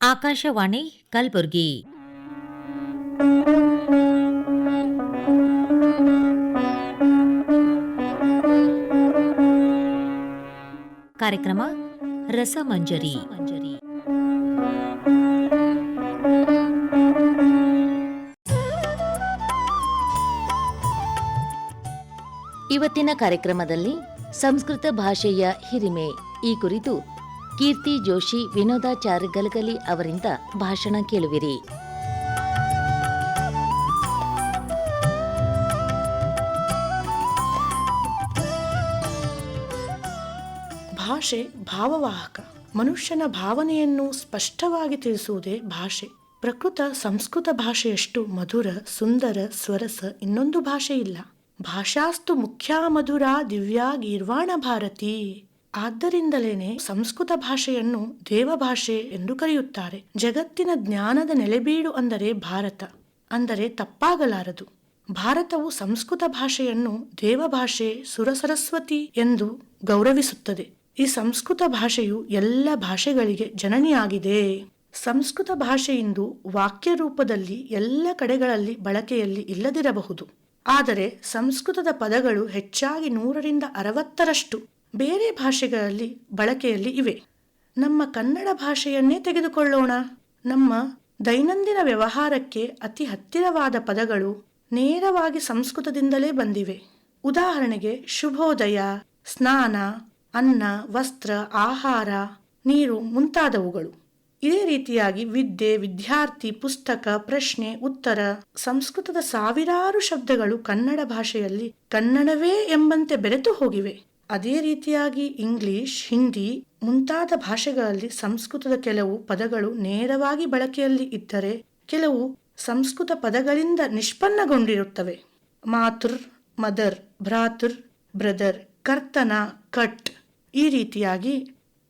ಆಕಾಶವಾಣಿ ಕಲಬುರಗಿ. ಕಾರ್ಯಕ್ರಮ ರಸಮಂಜರಿ. ಇವತ್ತಿನ ಕಾರ್ಯಕ್ರಮದಲ್ಲಿ ಸಂಸ್ಕೃತ ಭಾಷೆಯ ಹಿರಿಮೆ. ಈ ಕುರಿತು ಕೀರ್ತಿ, ಜೋಶಿ ವಿನೋದಾಚಾರ್ ಗಲಗಲಿ ಅವರಿಂದ ಭಾಷಣ ಕೇಳುವಿರಿ. ಭಾಷೆ ಭಾವವಾಹಕ. ಮನುಷ್ಯನ ಭಾವನೆಯನ್ನು ಸ್ಪಷ್ಟವಾಗಿ ತಿಳಿಸುವುದೇ ಭಾಷೆ. ಪ್ರಕೃತ, ಸಂಸ್ಕೃತ ಭಾಷೆಯಷ್ಟು ಮಧುರ, ಸುಂದರ, ಸ್ವರಸ ಇನ್ನೊಂದು ಭಾಷೆ ಇಲ್ಲ ಭಾಷಾಸ್ತು ಮುಖ್ಯ ಮಧುರ ದಿವ್ಯಾ ಗೀರ್ವಾಣ ಭಾರತಿ. ಆದ್ದರಿಂದಲೇನೆ ಸಂಸ್ಕೃತ ಭಾಷೆಯನ್ನು ದೇವಭಾಷೆ ಎಂದು ಕರೆಯುತ್ತಾರೆ. ಜಗತ್ತಿನ ಜ್ಞಾನದ ನೆಲೆಬೀಡು ಅಂದರೆ ಭಾರತ, ಅಂದರೆ ತಪ್ಪಾಗಲಾರದು. ಭಾರತವು ಸಂಸ್ಕೃತ ಭಾಷೆಯನ್ನು ದೇವಭಾಷೆ ಸುರಸರಸ್ವತಿ ಎಂದು ಗೌರವಿಸುತ್ತದೆ. ಈ ಸಂಸ್ಕೃತ ಭಾಷೆಯು ಎಲ್ಲ ಭಾಷೆಗಳಿಗೆ ಜನನಿಯಾಗಿದೆ. ಸಂಸ್ಕೃತ ಭಾಷೆಯಿಂದು ವಾಕ್ಯ ರೂಪದಲ್ಲಿ ಎಲ್ಲ ಕಡೆಗಳಲ್ಲಿ ಬಳಕೆಯಲ್ಲಿ ಇಲ್ಲದಿರಬಹುದು. ಆದರೆ ಸಂಸ್ಕೃತದ ಪದಗಳು ಹೆಚ್ಚಾಗಿ ನೂರರಿಂದ ಅರವತ್ತರಷ್ಟು ಬೇರೆ ಭಾಷೆಗಳಲ್ಲಿ ಬಳಕೆಯಲ್ಲಿ ಇವೆ. ನಮ್ಮ ಕನ್ನಡ ಭಾಷೆಯನ್ನೇ ತೆಗೆದುಕೊಳ್ಳೋಣ. ನಮ್ಮ ದೈನಂದಿನ ವ್ಯವಹಾರಕ್ಕೆ ಅತಿ ಹತ್ತಿರವಾದ ಪದಗಳು ನೇರವಾಗಿ ಸಂಸ್ಕೃತದಿಂದಲೇ ಬಂದಿವೆ. ಉದಾಹರಣೆಗೆ ಶುಭೋದಯ, ಸ್ನಾನ, ಅನ್ನ, ವಸ್ತ್ರ, ಆಹಾರ, ನೀರು ಮುಂತಾದವುಗಳು. ಇದೇ ರೀತಿಯಾಗಿ ವಿದ್ಯೆ, ವಿದ್ಯಾರ್ಥಿ, ಪುಸ್ತಕ, ಪ್ರಶ್ನೆ, ಉತ್ತರ, ಸಂಸ್ಕೃತದ ಸಾವಿರಾರು ಶಬ್ದಗಳು ಕನ್ನಡ ಭಾಷೆಯಲ್ಲಿ ಕನ್ನಡವೇ ಎಂಬಂತೆ ಬೆರೆತು ಹೋಗಿವೆ. ಅದೇ ರೀತಿಯಾಗಿ ಇಂಗ್ಲಿಷ್, ಹಿಂದಿ ಮುಂತಾದ ಭಾಷೆಗಳಲ್ಲಿ ಸಂಸ್ಕೃತದ ಕೆಲವು ಪದಗಳು ನೇರವಾಗಿ ಬಳಕೆಯಲ್ಲಿ ಇದ್ದರೆ ಕೆಲವು ಸಂಸ್ಕೃತ ಪದಗಳಿಂದ ನಿಷ್ಪನ್ನಗೊಂಡಿರುತ್ತವೆ. ಮಾತೃ, ಮದರ್, ಭ್ರಾತೃ, ಬ್ರದರ್, ಕರ್ತನ, ಕಟ್ ಈ ರೀತಿಯಾಗಿ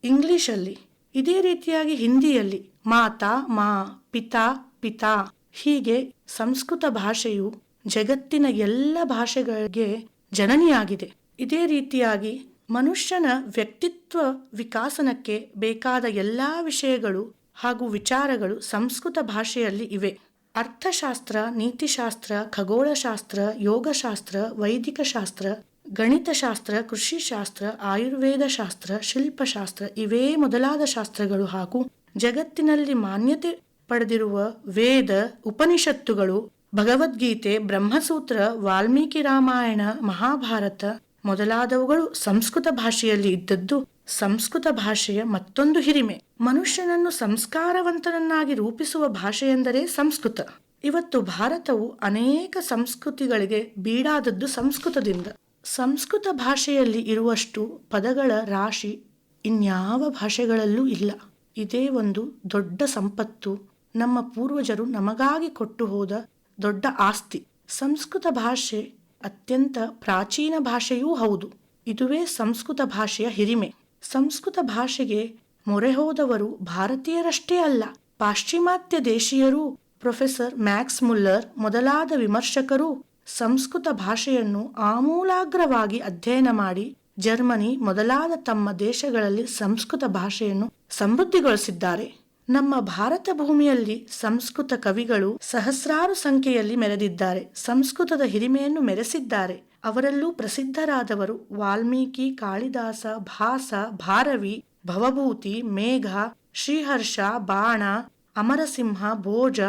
ಇಂಗ್ಲಿಷಲ್ಲಿ, ಇದೇ ರೀತಿಯಾಗಿ ಹಿಂದಿಯಲ್ಲಿ ಮಾತಾ, ಮಾ, ಪಿತಾ ಪಿತಾ ಹೀಗೆ ಸಂಸ್ಕೃತ ಭಾಷೆಯು ಜಗತ್ತಿನ ಎಲ್ಲ ಭಾಷೆಗಳಿಗೆ ಜನನಿಯಾಗಿದೆ. ಇದೇ ರೀತಿಯಾಗಿ ಮನುಷ್ಯನ ವ್ಯಕ್ತಿತ್ವ ವಿಕಾಸನಕ್ಕೆ ಬೇಕಾದ ಎಲ್ಲಾ ವಿಷಯಗಳು ಹಾಗೂ ವಿಚಾರಗಳು ಸಂಸ್ಕೃತ ಭಾಷೆಯಲ್ಲಿ ಇವೆ. ಅರ್ಥಶಾಸ್ತ್ರ, ನೀತಿಶಾಸ್ತ್ರ, ಖಗೋಳಶಾಸ್ತ್ರ, ಯೋಗಶಾಸ್ತ್ರ ವೈದಿಕ ಶಾಸ್ತ್ರ ಗಣಿತಶಾಸ್ತ್ರ, ಕೃಷಿಶಾಸ್ತ್ರ ಆಯುರ್ವೇದ ಶಾಸ್ತ್ರ ಶಿಲ್ಪಶಾಸ್ತ್ರ ಇವೇ ಮೊದಲಾದ ಶಾಸ್ತ್ರಗಳು ಹಾಗೂ ಜಗತ್ತಿನಲ್ಲಿ ಮಾನ್ಯತೆ ಪಡೆದಿರುವ ವೇದ ಉಪನಿಷತ್ತುಗಳು, ಭಗವದ್ಗೀತೆ, ಬ್ರಹ್ಮಸೂತ್ರ, ವಾಲ್ಮೀಕಿ ರಾಮಾಯಣ, ಮಹಾಭಾರತ ಮೊದಲಾದವುಗಳು ಸಂಸ್ಕೃತ ಭಾಷೆಯಲ್ಲಿ ಇದ್ದದ್ದು ಸಂಸ್ಕೃತ ಭಾಷೆಯ ಮತ್ತೊಂದು ಹಿರಿಮೆ. ಮನುಷ್ಯನನ್ನು ಸಂಸ್ಕಾರವಂತನನ್ನಾಗಿ ರೂಪಿಸುವ ಭಾಷೆಯೆಂದರೆ ಸಂಸ್ಕೃತ. ಇವತ್ತು ಭಾರತವು ಅನೇಕ ಸಂಸ್ಕೃತಿಗಳಿಗೆ ಬೀಡಾದದ್ದು ಸಂಸ್ಕೃತದಿಂದ. ಸಂಸ್ಕೃತ ಭಾಷೆಯಲ್ಲಿ ಇರುವಷ್ಟು ಪದಗಳ ರಾಶಿ ಇನ್ಯಾವ ಭಾಷೆಗಳಲ್ಲೂ ಇಲ್ಲ. ಇದೇ ಒಂದು ದೊಡ್ಡ ಸಂಪತ್ತು. ನಮ್ಮ ಪೂರ್ವಜರು ನಮಗಾಗಿ ಕೊಟ್ಟು ಹೋದ ದೊಡ್ಡ ಆಸ್ತಿ. ಸಂಸ್ಕೃತ ಭಾಷೆ ಅತ್ಯಂತ ಪ್ರಾಚೀನ ಭಾಷೆಯೂ ಹೌದು. ಇದುವೇ ಸಂಸ್ಕೃತ ಭಾಷೆಯ ಹಿರಿಮೆ. ಸಂಸ್ಕೃತ ಭಾಷೆಗೆ ಮೊರೆ ಹೋದವರು ಭಾರತೀಯರಷ್ಟೇ ಅಲ್ಲ, ಪಾಶ್ಚಿಮಾತ್ಯ ದೇಶೀಯರು. ಪ್ರೊಫೆಸರ್ ಮ್ಯಾಕ್ಸ್ ಮುಲ್ಲರ್ ಮೊದಲಾದ ವಿಮರ್ಶಕರು ಸಂಸ್ಕೃತ ಭಾಷೆಯನ್ನು ಆಮೂಲಾಗ್ರವಾಗಿ ಅಧ್ಯಯನ ಮಾಡಿ ಜರ್ಮನಿ ಮೊದಲಾದ ತಮ್ಮ ದೇಶಗಳಲ್ಲಿ ಸಂಸ್ಕೃತ ಭಾಷೆಯನ್ನು ಸಮೃದ್ಧಿಗೊಳಿಸಿದ್ದಾರೆ. ನಮ್ಮ ಭಾರತ ಭೂಮಿಯಲ್ಲಿ ಸಂಸ್ಕೃತ ಕವಿಗಳು ಸಹಸ್ರಾರು ಸಂಖ್ಯೆಯಲ್ಲಿ ಮೆರೆದಿದ್ದಾರೆ. ಸಂಸ್ಕೃತದ ಹಿರಿಮೆಯನ್ನು ಮೆರೆಸಿದ್ದಾರೆ. ಅವರಲ್ಲೂ ಪ್ರಸಿದ್ಧರಾದವರು ವಾಲ್ಮೀಕಿ, ಕಾಳಿದಾಸ, ಭಾಸ, ಭಾರವಿ, ಭವಭೂತಿ, ಮೇಘ, ಶ್ರೀಹರ್ಷ, ಬಾಣ, ಅಮರಸಿಂಹ, ಭೋಜ,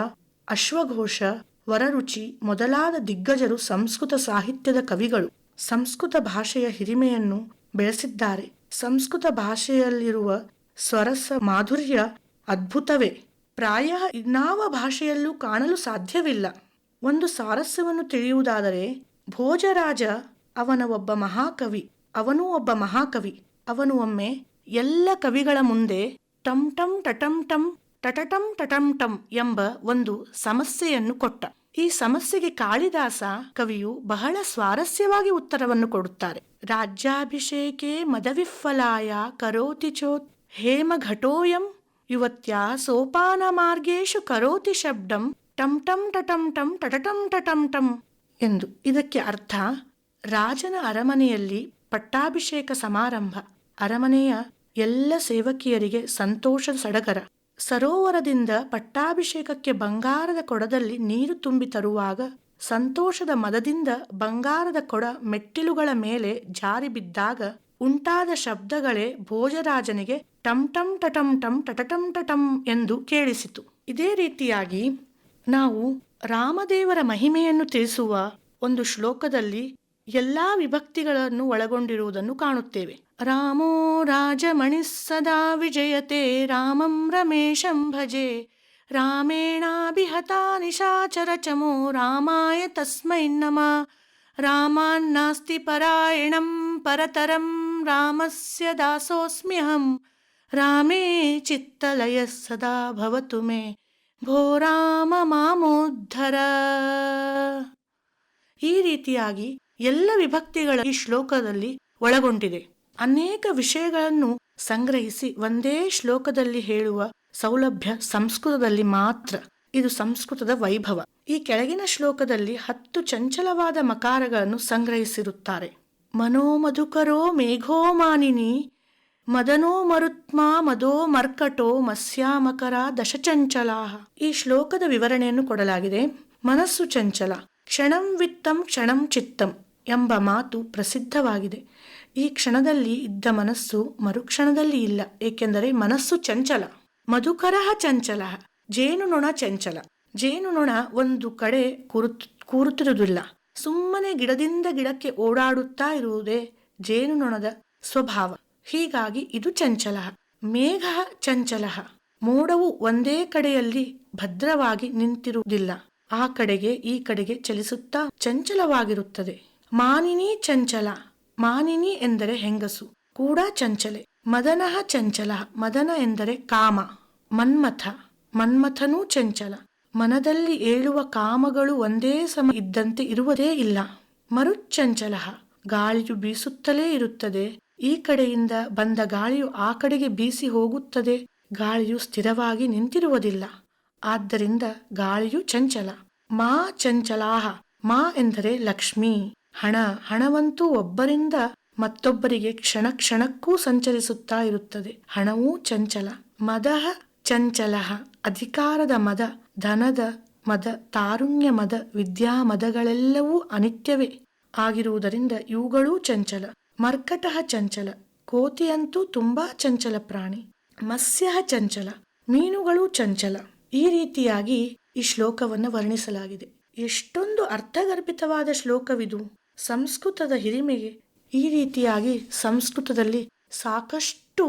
ಅಶ್ವಘೋಷ, ವರರುಚಿ ಮೊದಲಾದ ದಿಗ್ಗಜರು ಸಂಸ್ಕೃತ ಸಾಹಿತ್ಯದ ಕವಿಗಳು. ಸಂಸ್ಕೃತ ಭಾಷೆಯ ಹಿರಿಮೆಯನ್ನು ಬೆಳೆಸಿದ್ದಾರೆ. ಸಂಸ್ಕೃತ ಭಾಷೆಯಲ್ಲಿರುವ ಸ್ವರಸ ಮಾಧುರ್ಯ ಅದ್ಭುತವೇ. ಪ್ರಾಯ ಇನ್ನಾವ ಭಾಷೆಯಲ್ಲೂ ಕಾಣಲು ಸಾಧ್ಯವಿಲ್ಲ. ಒಂದು ಸಾರಸ್ಯವನ್ನು ತಿಳಿಯುವುದಾದರೆ, ಭೋಜರಾಜ ಅವನ ಒಬ್ಬ ಮಹಾಕವಿ, ಅವನೂ ಒಬ್ಬ ಮಹಾಕವಿ, ಅವನು ಒಮ್ಮೆ ಎಲ್ಲ ಕವಿಗಳ ಮುಂದೆ ಟಂ ಟಂ ಟಟಂ ಟಂ, ಟಟಟಂ ಟಟಂ ಟಂ ಎಂಬ ಒಂದು ಸಮಸ್ಯೆಯನ್ನು ಕೊಟ್ಟ. ಈ ಸಮಸ್ಯೆಗೆ ಕಾಳಿದಾಸ ಕವಿಯು ಬಹಳ ಸ್ವಾರಸ್ಯವಾಗಿ ಉತ್ತರವನ್ನು ಕೊಡುತ್ತಾರೆ. ರಾಜ್ಯಾಭಿಷೇಕೆ ಮದವಿಫಲಾಯ ಕರೋತಿ ಚೋತ್ ಹೇಮ ಘಟೋಯಂ ಯುವತ್ಯ ಸೋಪಾನ ಮಾರ್ಗೇಶು ಕರೋತಿ ಶಬ್ದಂ ಟಂ ಟಂ ಟಟಂ ಟಂ ಟಟಟಂ ಟಟಂ ಟಂ ಎಂದು. ಇದಕ್ಕೆ ಅರ್ಥ ರಾಜನ ಅರಮನೆಯಲ್ಲಿ ಪಟ್ಟಾಭಿಷೇಕ ಸಮಾರಂಭ. ಅರಮನೆಯ ಎಲ್ಲ ಸೇವಕಿಯರಿಗೆ ಸಂತೋಷದ ಸಡಗರ. ಸರೋವರದಿಂದ ಪಟ್ಟಾಭಿಷೇಕಕ್ಕೆ ಬಂಗಾರದ ಕೊಡದಲ್ಲಿ ನೀರು ತುಂಬಿ ತರುವಾಗ ಸಂತೋಷದ ಮದದಿಂದ ಬಂಗಾರದ ಕೊಡ ಮೆಟ್ಟಿಲುಗಳ ಮೇಲೆ ಜಾರಿ ಬಿದ್ದಾಗ ಉಂಟಾದ ಶಬ್ದಗಳೇ ಭೋಜರಾಜನಿಗೆ ಟಂ ಟಂ ಟಟಂ ಟಂ ಟಟಟಂ ಟಟಂ ಎಂದು ಕೇಳಿಸಿತು. ಇದೇ ರೀತಿಯಾಗಿ ನಾವು ರಾಮದೇವರ ಮಹಿಮೆಯನ್ನು ತಿಳಿಸುವ ಒಂದು ಶ್ಲೋಕದಲ್ಲಿ ಎಲ್ಲಾ ವಿಭಕ್ತಿಗಳನ್ನು ಒಳಗೊಂಡಿರುವುದನ್ನು ಕಾಣುತ್ತೇವೆ. ರಾಮೋ ರಾಜಮಣಿ ಸದಾ ವಿಜಯತೆ, ರಾಮಂ ರಮೇಶಂ ಭಜೆ. ರಾಮೇಣಾಭಿಹತಾ ನಿಶಾಚರ ಚಮೋ ರಾಮಾಯ ತಸ್ಮೈ ನಮ. ರಾಮಾನ್ನಾಸ್ತಿ ಪರಾಯಣಂ ಪರತರಂ ರಾಮಸ್ಯ ದಾಸೋಸ್ಮ್ಯಹಂ ರಾಮೇ ಚಿತ್ತಲಯ ಸದಾ ಭವತು ಮೇ ಭೋ ರಾಮ ಮಾಮೋದ್ಧರ ಈ ರೀತಿಯಾಗಿ ಎಲ್ಲ ವಿಭಕ್ತಿಗಳ ಈ ಶ್ಲೋಕದಲ್ಲಿ ಒಳಗೊಂಡಿದೆ. ಅನೇಕ ವಿಷಯಗಳನ್ನು ಸಂಗ್ರಹಿಸಿ ಒಂದೇ ಶ್ಲೋಕದಲ್ಲಿ ಹೇಳುವ ಸೌಲಭ್ಯ ಸಂಸ್ಕೃತದಲ್ಲಿ ಮಾತ್ರ ಇದು ಸಂಸ್ಕೃತದ ವೈಭವ. ಈ ಕೆಳಗಿನ ಶ್ಲೋಕದಲ್ಲಿ ಹತ್ತು ಚಂಚಲವಾದ ಮಕಾರಗಳನ್ನು ಸಂಗ್ರಹಿಸಿರುತ್ತಾರೆ. ಮನೋಮಧುಕರೋ ಮೇಘೋ ಮಾನಿನಿ, ಮದನೋ ಮರುತ್ಮಾ ಮದೋ ಮರ್ಕಟೋ ಮಸ್ಯಾಮಕರ ದಶಚಂಚಲಾ ಈ ಶ್ಲೋಕದ ವಿವರಣೆಯನ್ನು ಕೊಡಲಾಗಿದೆ. ಮನಸ್ಸು ಚಂಚಲ, ಕ್ಷಣಂ ವಿತ್ತಂ ಕ್ಷಣಂ ಚಿತ್ತಂ ಎಂಬ ಮಾತು ಪ್ರಸಿದ್ಧವಾಗಿದೆ. ಈ ಕ್ಷಣದಲ್ಲಿ ಇದ್ದ ಮನಸ್ಸು ಮರುಕ್ಷಣದಲ್ಲಿ ಇಲ್ಲ, ಏಕೆಂದರೆ ಮನಸ್ಸು ಚಂಚಲ. ಮಧುಕರ ಚಂಚಲ. ಜೇನುನೊಣ ಚಂಚಲ. ಜೇನುನೊಣ ಒಂದು ಕಡೆ ಕೂರುತ್, ಕೂರುತ್ತಿರುವುದಿಲ್ಲ. ಸುಮ್ಮನೆ ಗಿಡದಿಂದ ಗಿಡಕ್ಕೆ ಓಡಾಡುತ್ತಾ ಇರುವುದೇ ಜೇನುನೊಣದ ಸ್ವಭಾವ. ಹೀಗಾಗಿ ಇದು ಚಂಚಲ. ಮೇಘ ಚಂಚಲ. ಮೋಡವು ಒಂದೇ ಕಡೆಯಲ್ಲಿ ಭದ್ರವಾಗಿ ನಿಂತಿರುವುದಿಲ್ಲ. ಆ ಕಡೆಗೆ, ಈ ಕಡೆಗೆ ಚಲಿಸುತ್ತಾ ಚಂಚಲವಾಗಿರುತ್ತದೆ. ಮಾನಿನಿ ಚಂಚಲ. ಮಾನಿನಿ ಎಂದರೆ ಹೆಂಗಸು. ಕೂಡ ಚಂಚಲೆ. ಮದನಃ ಚಂಚಲ. ಮದನ ಎಂದರೆ ಕಾಮ. ಮನ್ಮಥ. ಮನ್ಮಥನೂ ಚಂಚಲ. ಮನದಲ್ಲಿ ಏಳುವ ಕಾಮಗಳು ಒಂದೇ ಸಮ ಇದ್ದಂತೆ ಇರುವುದೇ ಇಲ್ಲ. ಮರುಚ್ಚಂಚಲ ಗಾಳಿಯು ಬೀಸುತ್ತಲೇ ಇರುತ್ತದೆ. ಈ ಕಡೆಯಿಂದ ಬಂದ ಗಾಳಿಯು ಆ ಕಡೆಗೆ ಬೀಸಿ ಹೋಗುತ್ತದೆ. ಗಾಳಿಯು ಸ್ಥಿರವಾಗಿ ನಿಂತಿರುವುದಿಲ್ಲ. ಆದ್ದರಿಂದ ಗಾಳಿಯು ಚಂಚಲ. ಮಾ ಚಂಚಲಾಹ. ಮಾ ಎಂದರೆ ಲಕ್ಷ್ಮಿ. ಹಣ, ಹಣವಂತೂ ಒಬ್ಬರಿಂದ ಮತ್ತೊಬ್ಬರಿಗೆ ಕ್ಷಣ ಕ್ಷಣಕ್ಕೂ ಸಂಚರಿಸುತ್ತಾ ಇರುತ್ತದೆ. ಹಣವೂ ಚಂಚಲ. ಮದಹ ಚಂಚಲ. ಅಧಿಕಾರದ ಮದ, ಧನದ ಮದ, ತಾರುಣ್ಯ ಮದ, ವಿದ್ಯಾ ಮದಗಳೆಲ್ಲವೂ ಅನಿತ್ಯವೇ ಆಗಿರುವುದರಿಂದ ಇವುಗಳೂ ಚಂಚಲ, ಮರ್ಕಟಃ ಚಂಚಲ, ಕೋತಿಯಂತೂ ತುಂಬಾ ಚಂಚಲ ಪ್ರಾಣಿ, ಮತ್ಸ್ಯ ಚಂಚಲ, ಮೀನುಗಳು ಚಂಚಲ. ಈ ರೀತಿಯಾಗಿ ಈ ಶ್ಲೋಕವನ್ನು ವರ್ಣಿಸಲಾಗಿದೆ. ಎಷ್ಟೊಂದು ಅರ್ಥಗರ್ಭಿತವಾದ ಶ್ಲೋಕವಿದು. ಸಂಸ್ಕೃತದ ಹಿರಿಮೆಗೆ ಈ ರೀತಿಯಾಗಿ ಸಂಸ್ಕೃತದಲ್ಲಿ ಸಾಕಷ್ಟು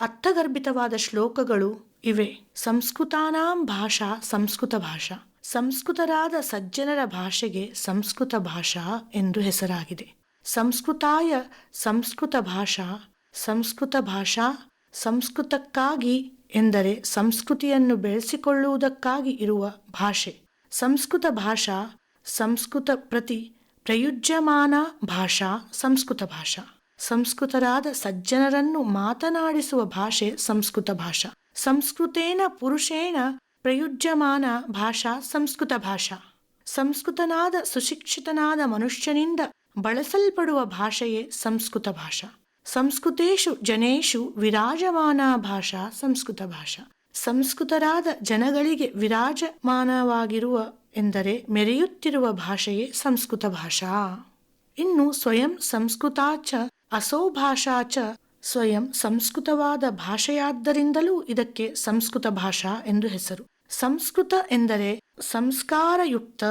ಅರ್ಥಗರ್ಭಿತವಾದ ಶ್ಲೋಕಗಳು ಇವೆ. ಸಂಸ್ಕೃತಾನಾಂ ಭಾಷಾ, ಸಂಸ್ಕೃತ ಭಾಷಾ. ಸಂಸ್ಕೃತರಾದ ಸಜ್ಜನರ ಭಾಷೆಗೆ ಸಂಸ್ಕೃತ ಭಾಷಾ ಎಂದು ಹೆಸರಾಗಿದೆ. ಸಂಸ್ಕೃತಾಯ ಸಂಸ್ಕೃತ ಭಾಷಾ ಸಂಸ್ಕೃತ ಭಾಷಾ, ಸಂಸ್ಕೃತಕ್ಕಾಗಿ ಎಂದರೆ ಸಂಸ್ಕೃತಿಯನ್ನು ಬೆಳೆಸಿಕೊಳ್ಳುವುದಕ್ಕಾಗಿ ಇರುವ ಭಾಷೆ. ಸಂಸ್ಕೃತ ಭಾಷಾ, ಸಂಸ್ಕೃತ ಪ್ರತಿ ಪ್ರಯುಜ್ಯಮಾನ ಭಾಷಾ, ಸಂಸ್ಕೃತ ಭಾಷಾ. ಸಂಸ್ಕೃತರಾದ ಸಜ್ಜನರನ್ನು ಮಾತನಾಡಿಸುವ ಭಾಷೆ ಸಂಸ್ಕೃತ ಭಾಷಾ. ಸಂಸ್ಕೃತೇನ ಪುರುಷೇಣ ಪ್ರಯುಜ್ಯಮಾನ ಭಾಷಾ ಸಂಸ್ಕೃತ ಭಾಷಾ. ಸಂಸ್ಕೃತನಾದ ಸುಶಿಕ್ಷಿತನಾದ ಮನುಷ್ಯನಿಂದ ಬಳಸಲ್ಪಡುವ ಭಾಷೆಯೇ ಸಂಸ್ಕೃತ ಭಾಷಾ. ಸಂಸ್ಕೃತೇಶು ಜನೇಶು ವಿರಾಜಮಾನ ಭಾಷಾ ಸಂಸ್ಕೃತ ಭಾಷಾ. ಸಂಸ್ಕೃತರಾದ ಜನಗಳಿಗೆ ವಿರಾಜಮಾನವಾಗಿರುವ ಎಂದರೆ ಮೆರೆಯುತ್ತಿರುವ ಭಾಷೆಯೇ ಸಂಸ್ಕೃತ ಭಾಷಾ. ಇನ್ನು ಸ್ವಯಂ ಸಂಸ್ಕೃತಾಚ ಅಸೋ ಭಾಷಾ ಸ್ವಯಂ ಸಂಸ್ಕೃತವಾದ ಭಾಷೆಯಾದ್ದರಿಂದಲೂ ಇದಕ್ಕೆ ಸಂಸ್ಕೃತ ಭಾಷಾ ಎಂದು ಹೆಸರು. ಸಂಸ್ಕೃತ ಎಂದರೆ ಸಂಸ್ಕಾರಯುಕ್ತ,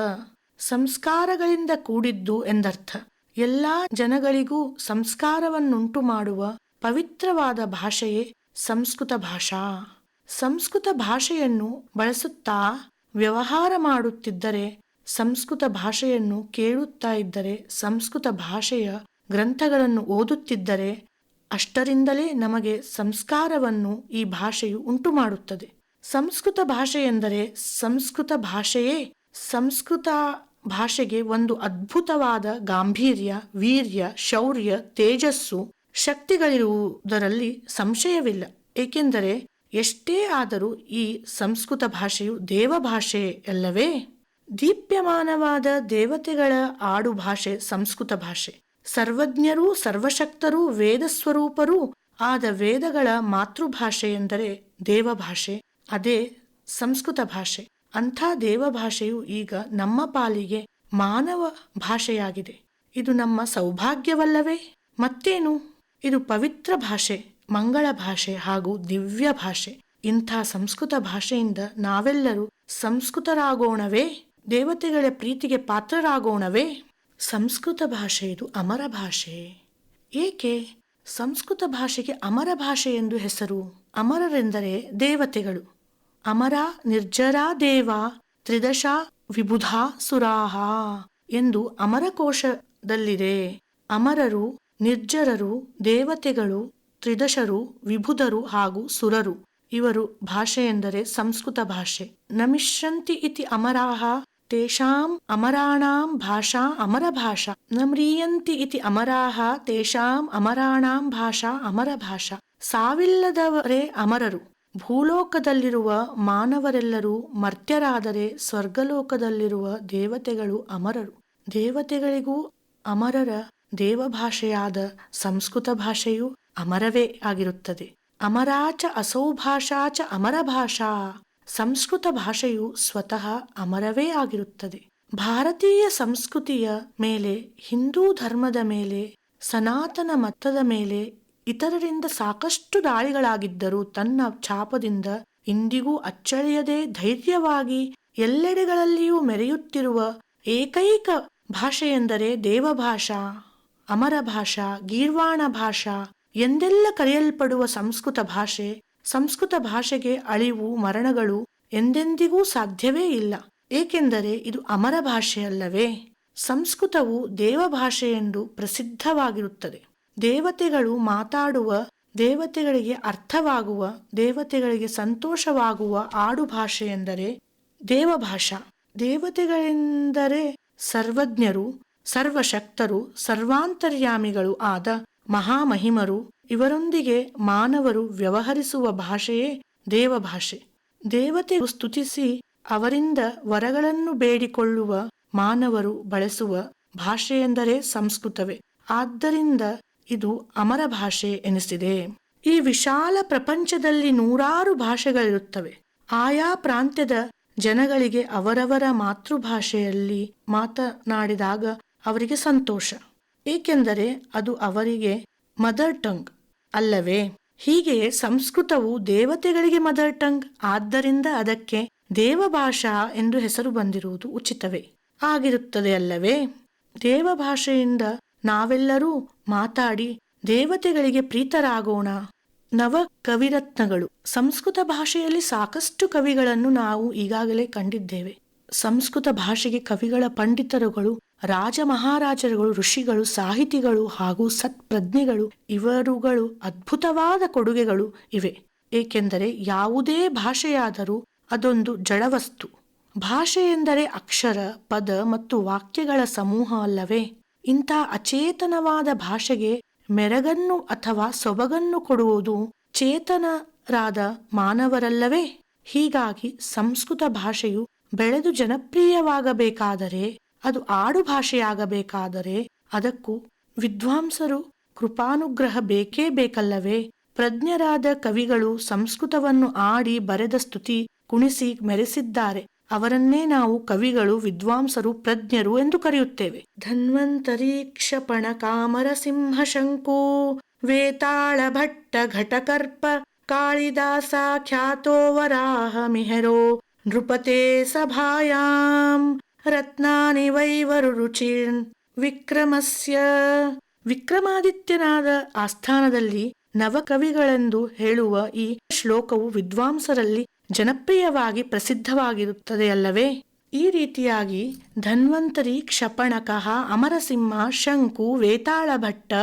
ಸಂಸ್ಕಾರಗಳಿಂದ ಕೂಡಿದ್ದು ಎಂದರ್ಥ. ಎಲ್ಲ ಜನಗಳಿಗೂ ಸಂಸ್ಕಾರವನ್ನುಂಟು ಮಾಡುವ ಪವಿತ್ರವಾದ ಭಾಷೆಯೇ ಸಂಸ್ಕೃತ ಭಾಷಾ. ಸಂಸ್ಕೃತ ಭಾಷೆಯನ್ನು ಬಳಸುತ್ತಾ ವ್ಯವಹಾರ ಮಾಡುತ್ತಿದ್ದರೆ ಸಂಸ್ಕೃತ ಭಾಷೆಯನ್ನು ಕೇಳುತ್ತಾ ಇದ್ದರೆ ಸಂಸ್ಕೃತ ಭಾಷೆಯ ಗ್ರಂಥಗಳನ್ನು ಓದುತ್ತಿದ್ದರೆ ಅಷ್ಟರಿಂದಲೇ ನಮಗೆ ಸಂಸ್ಕಾರವನ್ನು ಈ ಭಾಷೆಯು ಉಂಟು ಮಾಡುತ್ತದೆ ಸಂಸ್ಕೃತ ಭಾಷೆ ಎಂದರೆ ಸಂಸ್ಕೃತ ಭಾಷೆಯೇ. ಸಂಸ್ಕೃತ ಭಾಷೆಗೆ ಒಂದು ಅದ್ಭುತವಾದ ಗಾಂಭೀರ್ಯ, ವೀರ್ಯ, ಶೌರ್ಯ, ತೇಜಸ್ಸು ಶಕ್ತಿಗಳಿರುವುದರಲ್ಲಿ ಸಂಶಯವಿಲ್ಲ. ಏಕೆಂದರೆ ಎಷ್ಟೇ ಆದರೂ ಈ ಸಂಸ್ಕೃತ ಭಾಷೆಯು ದೇವಭಾಷೆ ಅಲ್ಲವೇ. ದೀಪ್ಯಮಾನವಾದ ದೇವತೆಗಳ ಆಡು ಭಾಷೆ ಸಂಸ್ಕೃತ ಭಾಷೆ. ಸರ್ವಜ್ಞರೂ, ಸರ್ವಶಕ್ತರೂ ವೇದ ಸ್ವರೂಪರೂ ಆದ ವೇದಗಳ ಮಾತೃಭಾಷೆ ಎಂದರೆ ದೇವಭಾಷೆ, ಅದೇ ಸಂಸ್ಕೃತ ಭಾಷೆ. ಅಂಥ ದೇವಭಾಷೆಯು ಈಗ ನಮ್ಮ ಪಾಲಿಗೆ ಮಾನವ ಭಾಷೆಯಾಗಿದೆ. ಇದು ನಮ್ಮ ಸೌಭಾಗ್ಯವಲ್ಲವೇ? ಮತ್ತೇನು? ಇದು ಪವಿತ್ರ ಭಾಷೆ, ಮಂಗಳ ಭಾಷೆ ಹಾಗೂ ದಿವ್ಯ ಭಾಷೆ. ಇಂಥ ಸಂಸ್ಕೃತ ಭಾಷೆಯಿಂದ ನಾವೆಲ್ಲರೂ ಸಂಸ್ಕೃತರಾಗೋಣವೇ? ದೇವತೆಗಳ ಪ್ರೀತಿಗೆ ಪಾತ್ರರಾಗೋಣವೇ? ಸಂಸ್ಕೃತ ಭಾಷೆ ಇದು ಅಮರ ಭಾಷೆ. ಏಕೆ? ಸಂಸ್ಕೃತ ಭಾಷೆಗೆ ಅಮರ ಭಾಷೆ ಎಂದು ಹೆಸರು. ಅಮರರೆಂದರೆ ದೇವತೆಗಳು. ಅಮರ, ನಿರ್ಜರ, ದೇವ, ತ್ರಿದಶ, ವಿಬುಧಾ, ಸುರಾಹ ಎಂದು ಅಮರಕೋಶದಲ್ಲಿದೆ ಅಮರರು, ನಿರ್ಜರರು, ದೇವತೆಗಳು, ತ್ರಿದಶರು ವಿಭುಧರು ಹಾಗೂ ಸುರರು. ಇವರು ಭಾಷೆ ಎಂದರೆ ಸಂಸ್ಕೃತ ಭಾಷೆ. ನಮಿಷ್ಯಂತಿ ಇತಿ ಅಮರಾಹ ತೇಷಾಂ ಅಮರಾಣಾಂ ಭಾಷಾ ಅಮರ ಭಾಷಾ ನ ಮ್ರಿಯಂತಿ ಇತಿ ಅಮರಾಹ ತೇಷಾಂ ಅಮರಾಣಾಂ ಭಾಷಾ ಅಮರ ಭಾಷಾ ಸಾವಿಲ್ಲದವರೇ ಅಮರರು ಭೂಲೋಕದಲ್ಲಿರುವ ಮಾನವರೆಲ್ಲರೂ ಮರ್ತ್ಯರಾದರೆ ಸ್ವರ್ಗಲೋಕದಲ್ಲಿರುವ ದೇವತೆಗಳು ಅಮರರು। ದೇವತೆಗಳಿಗೂ ಅಮರರ ದೇವಭಾಷೆಯಾದ ಸಂಸ್ಕೃತ ಭಾಷೆಯು ಅಮರವೇ ಆಗಿರುತ್ತದೆ। ಅಮರಾಚ ಅಸೌ ಭಾಷಾಚ ಅಮರ ಭಾಷಾ ಸಂಸ್ಕೃತ ಭಾಷೆಯು ಸ್ವತಃ ಅಮರವೇ ಆಗಿರುತ್ತದೆ. ಭಾರತೀಯ ಸಂಸ್ಕೃತಿಯ ಮೇಲೆ, ಹಿಂದೂ ಧರ್ಮದ ಮೇಲೆ, ಸನಾತನ ಮತದ ಮೇಲೆ ಇತರರಿಂದ ಸಾಕಷ್ಟು ದಾಳಿಗಳಾಗಿದ್ದರೂ ತನ್ನ ಛಾಪದಿಂದ ಇಂದಿಗೂ ಅಚ್ಚಳಿಯದೆ ಧೈರ್ಯವಾಗಿ ಎಲ್ಲೆಡೆಗಳಲ್ಲಿಯೂ ಮೆರೆಯುತ್ತಿರುವ ಏಕೈಕ ಭಾಷೆಯೆಂದರೆ ದೇವಭಾಷಾ ಅಮರ ಭಾಷಾ ಗೀರ್ವಾಣ ಭಾಷಾ ಎಂದೆಲ್ಲ ಕರೆಯಲ್ಪಡುವ ಸಂಸ್ಕೃತ ಭಾಷೆ ಸಂಸ್ಕೃತ ಭಾಷೆಗೆ ಅಳಿವು, ಮರಣಗಳು ಎಂದೆಂದಿಗೂ ಸಾಧ್ಯವೇ ಇಲ್ಲ. ಏಕೆಂದರೆ ಇದು ಅಮರ ಭಾಷೆಯಲ್ಲವೇ. ಸಂಸ್ಕೃತವು ದೇವಭಾಷೆ ಎಂದು ಪ್ರಸಿದ್ಧವಾಗಿರುತ್ತದೆ. ದೇವತೆಗಳು ಮಾತಾಡುವ, ದೇವತೆಗಳಿಗೆ ಅರ್ಥವಾಗುವ, ದೇವತೆಗಳಿಗೆ ಸಂತೋಷವಾಗುವ ಆಡು ಭಾಷೆ ಎಂದರೆ ದೇವಭಾಷಾ. ದೇವತೆಗಳೆಂದರೆ ಸರ್ವಜ್ಞರು, ಸರ್ವಶಕ್ತರು, ಸರ್ವಾಂತರ್ಯಾಮಿಗಳು ಆದ ಮಹಾಮಹಿಮರು ಇವರೊಂದಿಗೆ ಮಾನವರು ವ್ಯವಹರಿಸುವ ಭಾಷೆಯೇ ದೇವಭಾಷೆ. ದೇವತೆ ಸ್ತುತಿಸಿ ಅವರಿಂದ ವರಗಳನ್ನು ಬೇಡಿಕೊಳ್ಳುವ ಮಾನವರು ಬಳಸುವ ಭಾಷೆಯೆಂದರೆ ಸಂಸ್ಕೃತವೇ. ಆದ್ದರಿಂದ ಇದು ಅಮರ ಭಾಷೆ ಎನಿಸಿದೆ. ಈ ವಿಶಾಲ ಪ್ರಪಂಚದಲ್ಲಿ ನೂರಾರು ಭಾಷೆಗಳಿರುತ್ತವೆ. ಆಯಾ ಪ್ರಾಂತ್ಯದ ಜನಗಳಿಗೆ ಅವರವರ ಮಾತೃಭಾಷೆಯಲ್ಲಿ ಮಾತನಾಡಿದಾಗ ಅವರಿಗೆ ಸಂತೋಷ. ಏಕೆಂದರೆ ಅದು ಅವರಿಗೆ ಮದರ್ ಟಂಗ್. ಅಲ್ಲವೇ? ಹೀಗೆಯೇ ಸಂಸ್ಕೃತವು ದೇವತೆಗಳಿಗೆ ಮದರ್ ಟಂಗ್ ಆದ್ದರಿಂದ ಅದಕ್ಕೆ ದೇವಭಾಷಾ ಎಂದು ಹೆಸರು ಬಂದಿರುವುದು ಉಚಿತವೇ? ಆಗಿರುತ್ತದೆ ಅಲ್ಲವೇ? ದೇವಭಾಷೆಯಿಂದ ನಾವೆಲ್ಲರೂ ಮಾತಾಡಿ ದೇವತೆಗಳಿಗೆ ಪ್ರೀತರಾಗೋಣ. ನವ ಕವಿರತ್ನಗಳು. ಸಂಸ್ಕೃತ ಭಾಷೆಯಲ್ಲಿ ಸಾಕಷ್ಟು ಕವಿಗಳನ್ನು ನಾವು ಈಗಾಗಲೇ ಕಂಡಿದ್ದೇವೆ. ಸಂಸ್ಕೃತ ಭಾಷೆಗೆ ಕವಿಗಳ ಪಂಡಿತರುಗಳು ರಾಜ ಮಹಾರಾಜರುಗಳು ಋಷಿಗಳು, ಸಾಹಿತಿಗಳು ಹಾಗೂ ಸತ್ಪ್ರಜ್ಞೆಗಳು, ಇವರುಗಳು ಅದ್ಭುತವಾದ ಕೊಡುಗೆಗಳು ಇವೆ. ಏಕೆಂದರೆ ಯಾವುದೇ ಭಾಷೆಯಾದರೂ ಅದೊಂದು ಜಡವಸ್ತು. ಭಾಷೆ ಎಂದರೆ ಅಕ್ಷರ, ಪದ ಮತ್ತು ವಾಕ್ಯಗಳ ಸಮೂಹ ಅಲ್ಲವೇ? ಇಂಥ ಅಚೇತನವಾದ ಭಾಷೆಗೆ ಮೆರಗನ್ನು ಅಥವಾ ಸೊಬಗನ್ನು ಕೊಡುವುದು ಚೇತನರಾದ ಮಾನವರಲ್ಲವೇ? ಹೀಗಾಗಿ ಸಂಸ್ಕೃತ ಭಾಷೆಯು ಬೆಳೆದು ಜನಪ್ರಿಯವಾಗಬೇಕಾದರೆ ಅದು ಆಡು ಭಾಷೆಯಾಗಬೇಕಾದರೆ ಅದಕ್ಕೂ ವಿದ್ವಾಂಸರು ಕೃಪಾನುಗ್ರಹ ಬೇಕೇ ಬೇಕಲ್ಲವೇ? ಪ್ರಜ್ಞರಾದ ಕವಿಗಳು ಸಂಸ್ಕೃತವನ್ನು ಆಡಿ ಬರೆದ ಸ್ತುತಿ ಕುಣಿಸಿ ಮೆರೆಸಿದ್ದಾರೆ. ಅವರನ್ನೇ ನಾವು ಕವಿಗಳು, ವಿದ್ವಾಂಸರು, ಪ್ರಜ್ಞರು ಎಂದು ಕರೆಯುತ್ತೇವೆ. ಧನ್ವಂತರೀಕ್ಷ ಪಣ ಕಾಮರ ಸಿಂಹ ಶಂಕು ವೇತಾಳ ಭಟ್ಟ ಘಟಕರ್ಪ ಕಾಳಿದಾಸ ಖ್ಯಾತೋ ವರಾಹ ಮಿಹರೋ, ನೃಪತೆ ಸಭಾಯಾಂ. ರತ್ನಾನಿ ವೈವರು ರುಚಿನ್ ವಿಕ್ರಮಸ್ಯ. ವಿಕ್ರಮಾದಿತ್ಯನಾದ ಆಸ್ಥಾನದಲ್ಲಿ ನವಕವಿಗಳೆಂದು ಹೇಳುವ ಈ ಶ್ಲೋಕವು ವಿದ್ವಾಂಸರಲ್ಲಿ ಜನಪ್ರಿಯವಾಗಿ ಪ್ರಸಿದ್ಧವಾಗಿರುತ್ತದೆ ಅಲ್ಲವೇ ಈ ರೀತಿಯಾಗಿ ಧನ್ವಂತರಿ ಕ್ಷಪಣಕಃ ಅಮರಸಿಂಹ ಶಂಕು ವೇತಾಳ ಭಟ್ಟ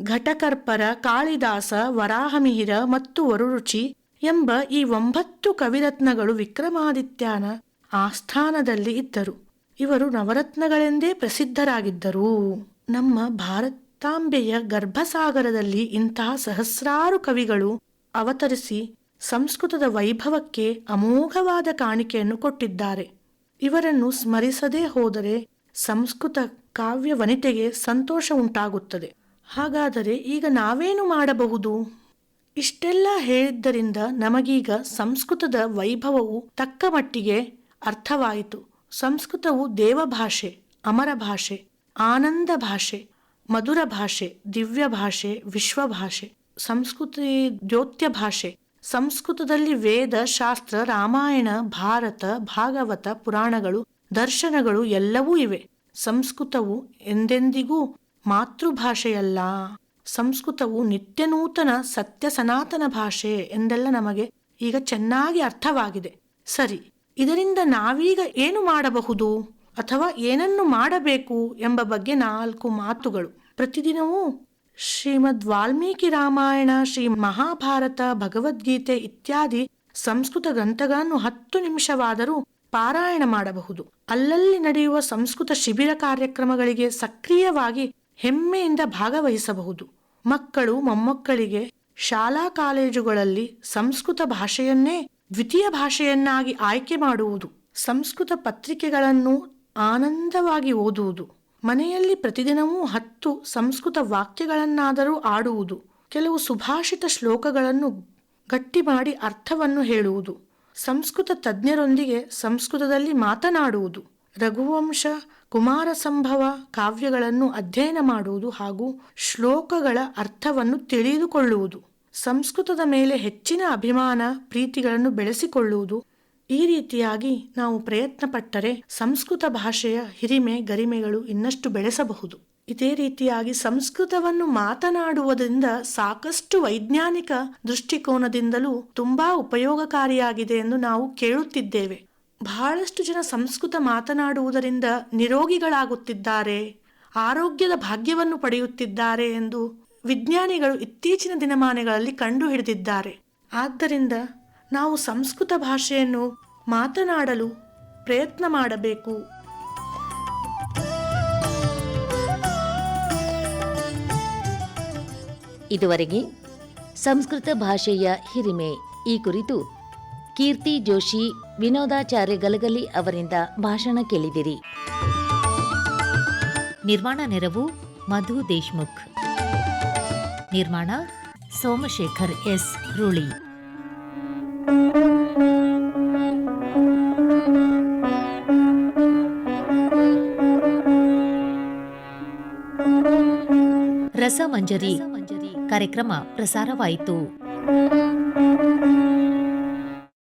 ಘಟಕರ್ಪರ ಕಾಳಿದಾಸ ವರಾಹಮಿಹಿರ ಮತ್ತು ವರುರುಚಿ ಎಂಬ ಈ ಒಂಬತ್ತು ಕವಿರತ್ನಗಳು ವಿಕ್ರಮಾದಿತ್ಯನ ಆಸ್ಥಾನದಲ್ಲಿ ಇದ್ದರು. ಇವರು ನವರತ್ನಗಳೆಂದೇ ಪ್ರಸಿದ್ಧರಾಗಿದ್ದರು. ನಮ್ಮ ಭಾರತಾಂಬೆಯ ಗರ್ಭಸಾಗರದಲ್ಲಿ ಇಂತಹ ಸಹಸ್ರಾರು ಕವಿಗಳು ಅವತರಿಸಿ ಸಂಸ್ಕೃತದ ವೈಭವಕ್ಕೆ ಅಮೋಘವಾದ ಕಾಣಿಕೆಯನ್ನು ಕೊಟ್ಟಿದ್ದಾರೆ. ಇವರನ್ನು ಸ್ಮರಿಸದೇ ಹೋದರೆ ಸಂಸ್ಕೃತ ಕಾವ್ಯ ವನಿತೆಗೆ ಸಂತೋಷ ಉಂಟಾಗುತ್ತದೆ. ಹಾಗಾದರೆ ಈಗ ನಾವೇನು ಮಾಡಬಹುದು? ಇಷ್ಟೆಲ್ಲ ಹೇಳಿದ್ದರಿಂದ ನಮಗೀಗ ಸಂಸ್ಕೃತದ ವೈಭವವು ತಕ್ಕ ಮಟ್ಟಿಗೆ ಅರ್ಥವಾಯಿತು. ಸಂಸ್ಕೃತವು ದೇವಭಾಷೆ ಅಮರ ಭಾಷೆ ಆನಂದ ಭಾಷೆ, ಮಧುರ ಭಾಷೆ, ದಿವ್ಯ ಭಾಷೆ, ವಿಶ್ವ ಭಾಷೆ, ಸಂಸ್ಕೃತಿ ದ್ಯೋತ್ಯ ಭಾಷೆ. ಸಂಸ್ಕೃತದಲ್ಲಿ ವೇದ, ಶಾಸ್ತ್ರ, ರಾಮಾಯಣ, ಭಾರತ, ಭಾಗವತ, ಪುರಾಣಗಳು, ದರ್ಶನಗಳು ಎಲ್ಲವೂ ಇವೆ. ಸಂಸ್ಕೃತವು ಎಂದೆಂದಿಗೂ ಮಾತೃಭಾಷೆಯಲ್ಲ. ಸಂಸ್ಕೃತವು ನಿತ್ಯ ನೂತನ ಸತ್ಯ ಸನಾತನ ಭಾಷೆ ಎಂದೆಲ್ಲ ನಮಗೆ ಈಗ ಚೆನ್ನಾಗಿ ಅರ್ಥವಾಗಿದೆ. ಸರಿ ಇದರಿಂದ ನಾವೀಗ ಏನು ಮಾಡಬಹುದು ಅಥವಾ ಏನನ್ನು ಮಾಡಬೇಕು ಎಂಬ ಬಗ್ಗೆ ನಾಲ್ಕು ಮಾತುಗಳು. ಪ್ರತಿದಿನವೂ ಶ್ರೀಮದ್ ವಾಲ್ಮೀಕಿ ರಾಮಾಯಣ, ಶ್ರೀ ಮಹಾಭಾರತ, ಭಗವದ್ಗೀತೆ ಇತ್ಯಾದಿ ಸಂಸ್ಕೃತ ಗ್ರಂಥಗಳನ್ನು ಹತ್ತು ನಿಮಿಷವಾದರೂ ಪಾರಾಯಣ ಮಾಡಬಹುದು. ಅಲ್ಲಲ್ಲಿ ನಡೆಯುವ ಸಂಸ್ಕೃತ ಶಿಬಿರ ಕಾರ್ಯಕ್ರಮಗಳಿಗೆ ಸಕ್ರಿಯವಾಗಿ ಹೆಮ್ಮೆಯಿಂದ ಭಾಗವಹಿಸಬಹುದು. ಮಕ್ಕಳು, ಮೊಮ್ಮಕ್ಕಳಿಗೆ ಶಾಲಾ ಕಾಲೇಜುಗಳಲ್ಲಿ ಸಂಸ್ಕೃತ ಭಾಷೆಯನ್ನೇ ದ್ವಿತೀಯ ಭಾಷೆಯನ್ನಾಗಿ ಆಯ್ಕೆ ಮಾಡುವುದು, ಸಂಸ್ಕೃತ ಪತ್ರಿಕೆಗಳನ್ನು ಆನಂದವಾಗಿ ಓದುವುದು, ಮನೆಯಲ್ಲಿ ಪ್ರತಿದಿನವೂ ಹತ್ತು ಸಂಸ್ಕೃತ ವಾಕ್ಯಗಳನ್ನಾದರೂ ಆಡುವುದು, ಕೆಲವು ಸುಭಾಷಿತ ಶ್ಲೋಕಗಳನ್ನು ಗಟ್ಟಿ ಮಾಡಿ ಅರ್ಥವನ್ನು ಹೇಳುವುದು, ಸಂಸ್ಕೃತ ತಜ್ಞರೊಂದಿಗೆ ಸಂಸ್ಕೃತದಲ್ಲಿ ಮಾತನಾಡುವುದು, ರಘುವಂಶ ಕುಮಾರ ಸಂಭವ ಕಾವ್ಯಗಳನ್ನು ಅಧ್ಯಯನ ಮಾಡುವುದು ಹಾಗೂ ಶ್ಲೋಕಗಳ ಅರ್ಥವನ್ನು ತಿಳಿದುಕೊಳ್ಳುವುದು. ಸಂಸ್ಕೃತದ ಮೇಲೆ ಹೆಚ್ಚಿನ ಅಭಿಮಾನ, ಪ್ರೀತಿಗಳನ್ನು ಬೆಳೆಸಿಕೊಳ್ಳುವುದು. ಈ ರೀತಿಯಾಗಿ ನಾವು ಪ್ರಯತ್ನ ಪಟ್ಟರೆ ಸಂಸ್ಕೃತ ಭಾಷೆಯ ಹಿರಿಮೆ, ಗರಿಮೆಗಳು ಇನ್ನಷ್ಟು ಬೆಳೆಸಬಹುದು. ಇದೇ ರೀತಿಯಾಗಿ ಸಂಸ್ಕೃತವನ್ನು ಮಾತನಾಡುವುದರಿಂದ ಸಾಕಷ್ಟು ವೈಜ್ಞಾನಿಕ ದೃಷ್ಟಿಕೋನದಿಂದಲೂ ತುಂಬಾ ಉಪಯೋಗಕಾರಿಯಾಗಿದೆ ಎಂದು ನಾವು ಕೇಳುತ್ತಿದ್ದೇವೆ. ಬಹಳಷ್ಟು ಜನ ಸಂಸ್ಕೃತ ಮಾತನಾಡುವುದರಿಂದ ನಿರೋಗಿಗಳಾಗುತ್ತಿದ್ದಾರೆ, ಆರೋಗ್ಯದ ಭಾಗ್ಯವನ್ನು ಪಡೆಯುತ್ತಿದ್ದಾರೆ ಎಂದು ವಿಜ್ಞಾನಿಗಳು ಇತ್ತೀಚಿನ ದಿನಮಾನಗಳಲ್ಲಿ ಕಂಡುಹಿಡಿದಿದ್ದಾರೆ. ಆದ್ದರಿಂದ ನಾವು ಸಂಸ್ಕೃತ ಭಾಷೆಯನ್ನು ಮಾತನಾಡಲು ಪ್ರಯತ್ನ ಮಾಡಬೇಕು. ಇದುವರೆಗೆ ಸಂಸ್ಕೃತ ಭಾಷೆಯ ಹಿರಿಮೆ. ಈ ಕುರಿತು ಕೀರ್ತಿ ಜೋಶಿ, ವಿನೋದಾಚಾರ್ಯ ಗಲಗಲಿ ಅವರಿಂದ ಭಾಷಣ ಕೇಳಿದಿರಿ. ನಿರ್ಮಾಣ ನೆರವು ಮಧು ದೇಶ್ಮುಖ್. ನಿರ್ಮಾಣ ಸೋಮಶೇಖರ್ ಎಸ್ ರುಳಿ. ರಸಮಂಜರಿ ಕಾರ್ಯಕ್ರಮ ಪ್ರಸಾರವಾಯಿತು.